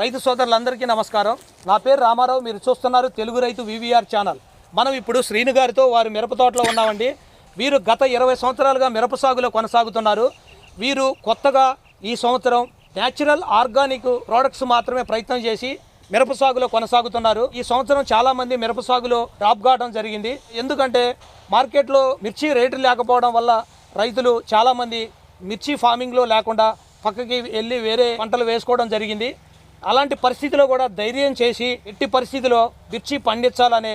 రైతు సోదరులందరికీ నమస్కారం. నా పేరు రామారావు మీరు చూస్తున్నారు తెలుగు రైతు వివిఆర్ ఛానల్. మనం ఇప్పుడు శ్రీను గారితో వారు మిరప తోటలో ఉన్నామండి. వీరు గత ఇరవై సంవత్సరాలుగా మిరప సాగులో కొనసాగుతున్నారు. వీరు కొత్తగా ఈ సంవత్సరం న్యాచురల్ ఆర్గానిక్ ప్రోడక్ట్స్ మాత్రమే ప్రయత్నం చేసి మిరప సాగులో కొనసాగుతున్నారు. ఈ సంవత్సరం చాలామంది మిరప సాగులో డ్రాప్ కావడం జరిగింది. ఎందుకంటే మార్కెట్లో మిర్చి రేటు లేకపోవడం వల్ల రైతులు చాలామంది మిర్చి ఫార్మింగ్లో లేకుండా పక్కకి వెళ్ళి వేరే పంటలు వేసుకోవడం జరిగింది. అలాంటి పరిస్థితిలో కూడా ధైర్యం చేసి ఎట్టి పరిస్థితిలో మిర్చి పండించాలనే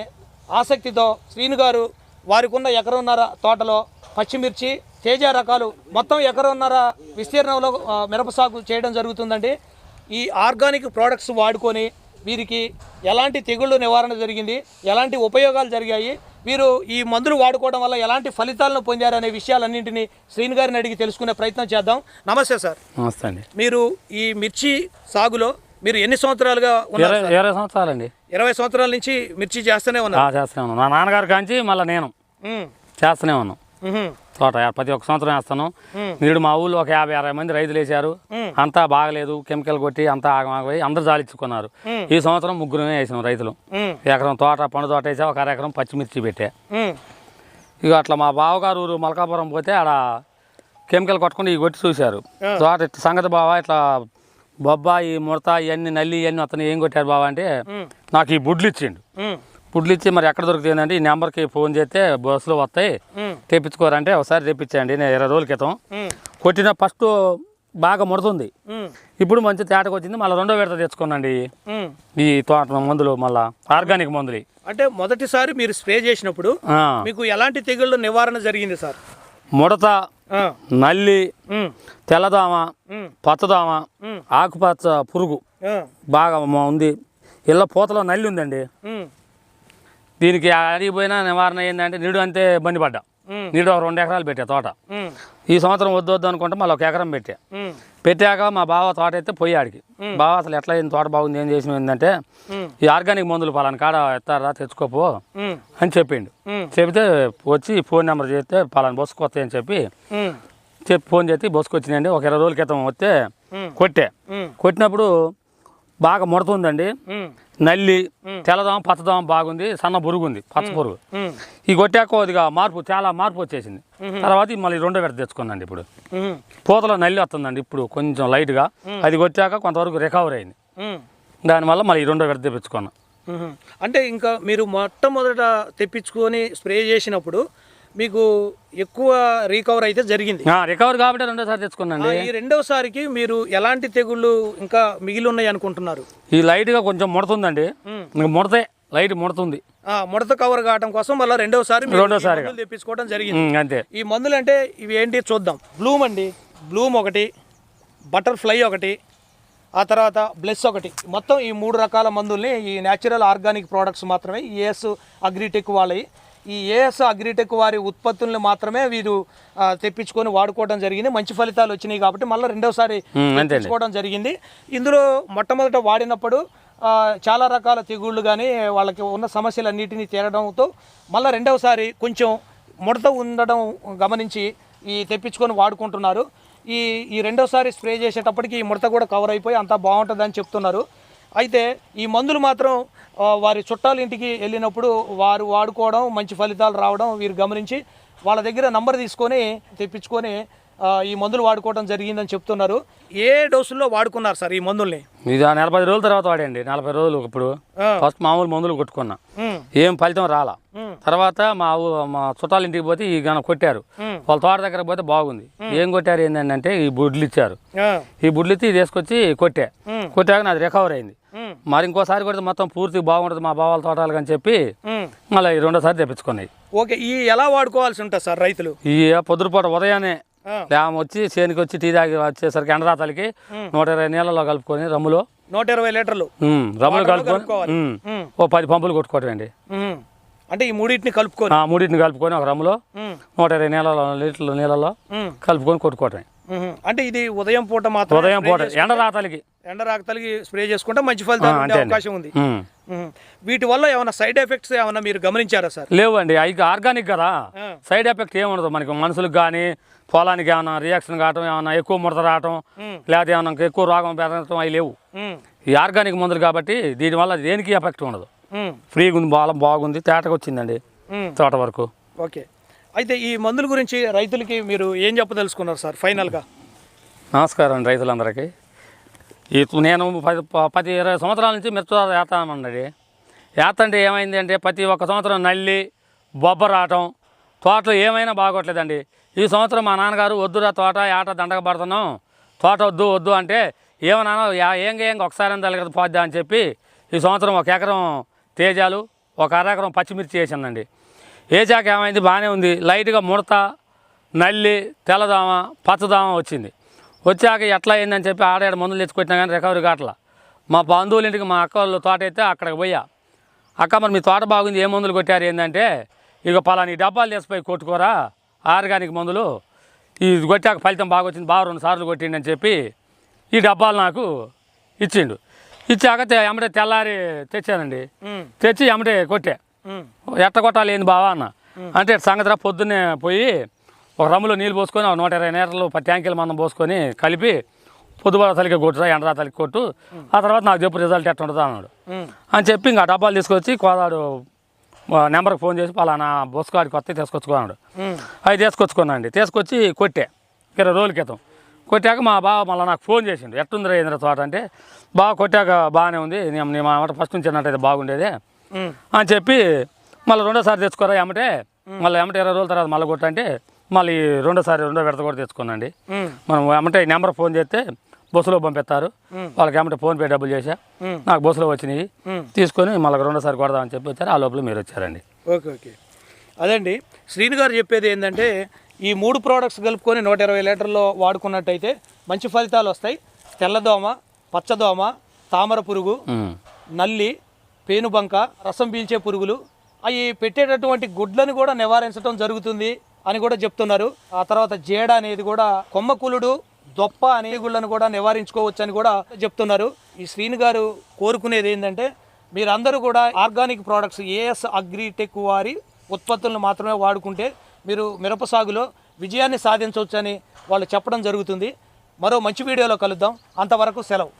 ఆసక్తితో శ్రీను గారు వారికి ఉన్న ఎకరన్నర తోటలో పచ్చిమిర్చి తేజ రకాలు మొత్తం ఎకరన్నర విస్తీర్ణంలో మిరప సాగు చేయడం జరుగుతుందండి. ఈ ఆర్గానిక్ ప్రోడక్ట్స్ వాడుకొని వీరికి ఎలాంటి తెగుళ్ళు నివారణ జరిగింది ఎలాంటి ఉపయోగాలు జరిగాయి వీరు ఈ మందులు వాడుకోవడం వల్ల ఎలాంటి ఫలితాలను పొందారనే విషయాలన్నింటినీ శ్రీను గారిని అడిగి తెలుసుకునే ప్రయత్నం చేద్దాం. నమస్తే సార్. నమస్తే అండి. మీరు ఈ మిర్చి సాగులో మీరు ఎన్ని సంవత్సరాలుగా ఉన్నారు ఇరవై ఇరవై సంవత్సరాలండి. ఇరవై సంవత్సరాల నుంచి మిర్చి చేస్తూనే ఉన్నారు. ఆ, చేస్తూనే ఉన్నాం. మా నాన్నగారి కాంచి మళ్ళీ నేను ఉమ్, చేస్తూనే ఉన్నాం. ఉహుం, తోట ప్రతి ఒక్క సంవత్సరం వేస్తాను. నీడు మా ఊళ్ళో ఒక యాభై అరవై మంది రైతులు వేశారు. అంతా బాగలేదు కెమికల్ కొట్టి అంతా ఆగమాగపోయి అందరూ జాలిచ్చుకున్నారు. ఈ సంవత్సరం ముగ్గురమే వేసాం రైతులు. ఉమ్, ఎకరం తోట పండు తోట వేసా ఒక అర ఎకరం పచ్చిమిర్చి పెట్టా. ఉమ్, ఇక అట్లా మా బావగారు ఊరు మలకాపురం పోతే ఆడ కెమికల్ కొట్టుకుని ఈ కొట్టి చూశారు. ఆ. తోట ఇట్లా సంగతి బావా ఇట్లా బొబ్బాయి ముడత ఇవన్నీ నల్లి ఇవన్నీ అతను ఏం కొట్టారు బావా అంటే నాకు ఈ బుడ్లు ఇచ్చిండు. పుడ్లు ఇచ్చి మరి ఎక్కడ దొరుకుతుందండి ఈ నెంబర్కి ఫోన్ చేస్తే బస్సులో వస్తాయి. తెప్పించుకోరంటే ఒకసారి తెప్పించండి నేను ఇరవై రోజుల క్రితం. కొట్టిన ఫస్ట్ బాగా ముడుతుంది. ఇప్పుడు మంచి తేటకు వచ్చింది మళ్ళీ రెండో విడత తెచ్చుకోనండి. ఈ తోట మందులు మళ్ళా ఆర్గానిక్ మందులు. అంటే మొదటిసారి మీరు స్ప్రే చేసినప్పుడు మీకు ఎలాంటి తెగుళ్ళ నివారణ జరిగింది సార్? ముడత నల్లి తెల్లదోమ పచ్చదోమ ఆకుపచ్చ పురుగు బాగా ఉంది. ఇళ్ళ పూతలో నల్లి ఉందండి. దీనికి అడిగిపోయిన నివారణ ఏంటంటే నీడు అంతే ఇబ్బంది పడ్డా. నీడు ఒక రెండు ఎకరాలు పెట్టా తోట. ఈ సంవత్సరం వద్దు వద్దు అనుకుంటే మళ్ళీ ఒక ఎకరం పెట్టా. పెట్టాక మా బావ తోట అయితే పోయి ఆడికి. బావ అసలు ఎట్లా అయింది తోట బాగుంది ఏం చేసిన ఏంటంటే ఈ ఆర్గానిక్ మందులు పలానా కాడ ఎత్తారా తెచ్చుకోపో అని చెప్పిండు. చెబితే వచ్చి ఫోన్ నెంబర్ చేస్తే పలానా బస్సుకు వస్తాయి అని చెప్పి చెప్పి ఫోన్ చేసి బస్సుకు వచ్చినాయండి. ఒక ఇరవై రోజుల క్రితం వస్తే కొట్టే. కొట్టినప్పుడు బాగా ముడుతుందండి నల్లి తెల్లదోమ పచ్చదోమ బాగుంది సన్న పురుగు ఉంది పచ్చ పురుగు. ఈ కొట్టాక కొద్దిగా మార్పు చాలా మార్పు వచ్చేసింది. తర్వాత మళ్ళీ రెండో విడత తెచ్చుకున్నాండి ఇప్పుడు. పూతలో నల్లి వస్తుందండి ఇప్పుడు కొంచెం లైట్గా. అది కొట్టాక కొంతవరకు రికవర్ అయింది. దానివల్ల మళ్ళీ ఈ రెండో విడత తెప్పించుకున్నా. అంటే ఇంకా మీరు మొట్టమొదట తెప్పించుకొని స్ప్రే చేసినప్పుడు మీకు ఎక్కువ రీకవర్ అయితే జరిగింది. రికవర్ కాబట్టి రెండోసారి తెచ్చుకున్నాండి ఆ, ఈ రెండవసారికి మీరు ఎలాంటి తెగుళ్ళు ఇంకా మిగిలి ఉన్నాయి అనుకుంటున్నారు? ఈ లైట్గా కొంచెం ముడుతుందండి. ఉమ్. ఇంక ముడతే లైట్ ముడుతుంది. ముడత కవర్ కావడం కోసం మళ్ళీ రెండోసారిగా. మందులు తెప్పించుకోవడం జరిగింది. అంతే. ఈ మందులు అంటే ఇవి ఏంటి చూద్దాం. బ్లూమ్ అండి. బ్లూమ్ ఒకటి బటర్ఫ్లై ఒకటి ఆ తర్వాత బ్లెస్ ఒకటి. మొత్తం ఈ మూడు రకాల మందుల్ని ఈ న్యాచురల్ ఆర్గానిక్ ప్రోడక్ట్స్ మాత్రమే ఈ ఏఎస్ అగ్రిటెక్ వాళ్ళవి ఈ ఏఎస్ అగ్రిటెక్ వారి ఉత్పత్తుల్ని మాత్రమే వీరు తెప్పించుకొని వాడుకోవడం జరిగింది. మంచి ఫలితాలు వచ్చినాయి కాబట్టి మళ్ళీ రెండోసారి తెప్పించుకోవడం జరిగింది. ఇందులో మొట్టమొదట వాడినప్పుడు చాలా రకాల తెగుళ్ళు కానీ వాళ్ళకి ఉన్న సమస్యలన్నిటినీ తీరడంతో మళ్ళీ రెండవసారి కొంచెం ముడత ఉండడం గమనించి ఈ తెప్పించుకొని వాడుకుంటున్నారు. ఈ ఈ రెండోసారి స్ప్రే చేసేటప్పటికి ఈ ముడత కూడా కవర్ అయిపోయి అంతా బాగుంటుందని చెప్తున్నారు. అయితే ఈ మందులు మాత్రం వారి చుట్టాల ఇంటికి వెళ్ళినప్పుడు వారు వాడుకోవడం మంచి ఫలితాలు రావడం వీరు గమనించి వాళ్ళ దగ్గర నంబర్ తీసుకొని తెప్పించుకొని ఈ మందులు వాడుకోవడం జరిగిందని చెప్తున్నారు. ఏ డోసుల్లో వాడుకున్నారు సార్ ఈ మందుల్ని? ఇది నలభై రోజుల తర్వాత వాడండి నలభై రోజులు ఇప్పుడు. ఫస్ట్ మామూలు మందులు కొట్టుకున్నా. ఏం ఫలితం రాలా. తర్వాత మా మా చుట్టాల ఇంటికి పోతే ఈ గన కొట్టారు. వాళ్ళ తోట దగ్గర పోతే బాగుంది. ఏం కొట్టారు ఏంటంటే ఈ బుడ్లు ఇచ్చారు ఈ బుడ్లు ఇచ్చి తీసుకొచ్చి కొట్టా. కొట్టాక నాది రికవర్ అయింది. మరి ఇంకోసారి కొడితే మొత్తం పూర్తి బాగుంటుంది మా బావాల తోటలు అని చెప్పి. మళ్ళీ రెండోసారి తెప్పించుకున్నాయి. ఓకే ఈ ఎలా వాడుకోవాల్సి ఉంటుంది సార్ రైతులు? ఈ పొద్దుపూట ఉదయాన్నే లేమ వచ్చి చేనికి వచ్చి టీ తాగి వచ్చేసరికి ఎండరాతలకి నూట ఇరవై నీళ్ళలో కలుపుకొని రమ్ములో నూట ఇరవై లీటర్లు రమ్ములు కలుపుకొని ఓ పది పంపులు కొట్టుకోవటం అండి. అంటే ఈ మూడింటిని కలుపుకొని? ఆ మూడింటిని కలుపుకొని ఒక రమ్ములో నూట ఇరవై నీళ్ళలో లీటర్ల నీళ్ళలో కలుపుకొని కొట్టుకోవటం. అంటే ఇది ఉదయం పూట మాత్రం ఉదయం పూట ఎండ రాతలకి ఎండ రాకతలకి స్ప్రే చేసుకుంటే మంచి ఫలితాలు ఉండే అండి. అవకాశం ఉంది. వీటి వల్ల ఏమైనా సైడ్ ఎఫెక్ట్స్ ఏమైనా మీరు గమనించారా సార్? లేవండి. అవి ఆర్గానిక్ కదా. సైడ్ ఎఫెక్ట్ ఏముండదు మనకి. మనుషులకు కానీ పొలానికి ఏమైనా రియాక్షన్ కావటం ఏమైనా ఎక్కువ ముడత రావటం లేకపోతే ఏమైనా ఎక్కువ రోగం పెరగటం అవి లేవు. ఈ ఆర్గానిక్ మందులు కాబట్టి దీనివల్ల దేనికి ఎఫెక్ట్ ఉండదు. ఫ్రీగా ఉంది బాగా బాగుంది తేటగా వచ్చిందండి. తోట వరకు. ఓకే. అయితే ఈ మందుల గురించి రైతులకి మీరు ఏం చెప్పదలుచుకున్నారు సార్ ఫైనల్గా? నమస్కారం అండి రైతులందరికీ. ఈ నేను పది పది ఇరవై సంవత్సరాల నుంచి మిరప తోట వేస్తామండి వేస్తంటే ఏమైంది అంటే ప్రతి ఒక్క సంవత్సరం నల్లి బొబ్బరాటం తోటలో ఏమైనా బాగోట్లేదండి. ఈ సంవత్సరం మా నాన్నగారు వద్దురా తోట ఏట దండగ పడుతున్నాం. తోట వద్దు వద్దు అంటే ఏమన్నా ఏం ఏం ఒకసారి తలగదు పోద్దా అని చెప్పి ఈ సంవత్సరం ఒక ఎకరం తేజాలు ఒక అర ఎకరం పచ్చిమిర్చి వేసిందండి. వేసాక ఏమైంది? బాగానే ఉంది. లైట్గా ముడత నల్లి తెల్లదామ పచ్చదామ వచ్చింది. వచ్చాక ఎట్లా అయిందని చెప్పి ఆడాడు మందులు తెచ్చుకొచ్చినా కానీ రికవరీ కావట్ల. మా బంధువుల ఇంటికి మా అక్క వాళ్ళు తోట అయితే అక్కడికి పోయా. అక్క మరి మీ తోట బాగుంది ఏ మందులు కొట్టారు ఏంటంటే ఇక పలాని డబ్బాలు తీసిపోయి కొట్టుకోరా ఆర్గానిక్ మందులు. ఈ కొట్టాక ఫలితం బాగా వచ్చింది బాగా రెండు సార్లు కొట్టిండి అని చెప్పి ఈ డబ్బాలు నాకు ఇచ్చిండు. ఇచ్చాక ఎమ్మటే తెల్లారి తెచ్చానండి. తెచ్చి ఎమ్మటే కొట్టే. ఎట్ట కొట్టాలి ఏంది బావా అన్న. అంటే సంగతి పొద్దున్నే పోయి ఒక రమ్ములో నీళ్ళు పోసుకొని ఒక నూట ఇరవై లీటర్లు పది ట్యాంకీల మందం పోసుకొని కలిపి పొద్దుబాల తలికి కొట్టురా ఎండరా తలికి కొట్టు. ఆ తర్వాత నాకు చెప్పు రిజల్ట్ ఎట్ట ఉంటుందా అన్నాడు. అని చెప్పి ఇంకా డబ్బాలు తీసుకొచ్చి కోదాడు నెంబర్కి ఫోన్ చేసి పలానా బొస్కాడికి కొత్త తీసుకొచ్చుకున్నాడు అవి తీసుకొచ్చుకున్నా అండి తీసుకొచ్చి కొట్టే. ఇరవై రోజుల క్రితం. కొట్టాక మా బావ మళ్ళీ నాకు ఫోన్ చేసిండు. ఎట్టుందిరా ఏంద్ర తోట అంటే బాగా కొట్టాక బాగానే ఉంది. నేను మాట ఫస్ట్ నుంచి అన్నట్టయితే బాగుండేది. అని చెప్పి మళ్ళీ రెండోసారి తెచ్చుకోరా ఎమ్మటే మళ్ళీ ఎమ్మటే ఇరవై రోజుల తర్వాత మళ్ళీ కొట్టంటే మళ్ళీ రెండోసారి రెండో విడత కూడా తెచ్చుకున్నాండి మనం ఎమ్మటే నెంబర్ ఫోన్ చేస్తే బస్సులో పంపిస్తారు. వాళ్ళకి ఎమ్మటే ఫోన్ పే డబ్బులు చేసా. నాకు బస్సులో వచ్చినాయి. తీసుకొని మళ్ళీ రెండోసారి కొడదామని చెప్పి వచ్చారు. ఆ లోపల మీరు వచ్చారండి. Okay okay. అదండి శ్రీను గారు చెప్పేది ఏంటంటే ఈ మూడు ప్రోడక్ట్స్ కలుపుకొని నూట ఇరవై లీటర్లో వాడుకున్నట్టయితే మంచి ఫలితాలు వస్తాయి. తెల్లదోమ పచ్చదోమ తామర పురుగు. నల్లి పేనుబంక రసం పీల్చే పురుగులు అవి పెట్టేటటువంటి గుడ్లను కూడా నివారించడం జరుగుతుంది. అని కూడా చెప్తున్నారు. ఆ తర్వాత జేడ అనేది కూడా కొమ్మకులుడు దొప్ప అనే గుళ్ళను కూడా నివారించుకోవచ్చు అని కూడా చెప్తున్నారు. ఈ శ్రీను గారు కోరుకునేది ఏంటంటే మీరందరూ కూడా ఆర్గానిక్ ప్రోడక్ట్స్ ఏఎస్ అగ్రిటెక్ వారి ఉత్పత్తులను మాత్రమే వాడుకుంటే మీరు మిరప సాగులో విజయాన్ని సాధించవచ్చని వాళ్ళు చెప్పడం జరుగుతుంది. మరో మంచి వీడియోలో కలుద్దాం. అంతవరకు సెలవు.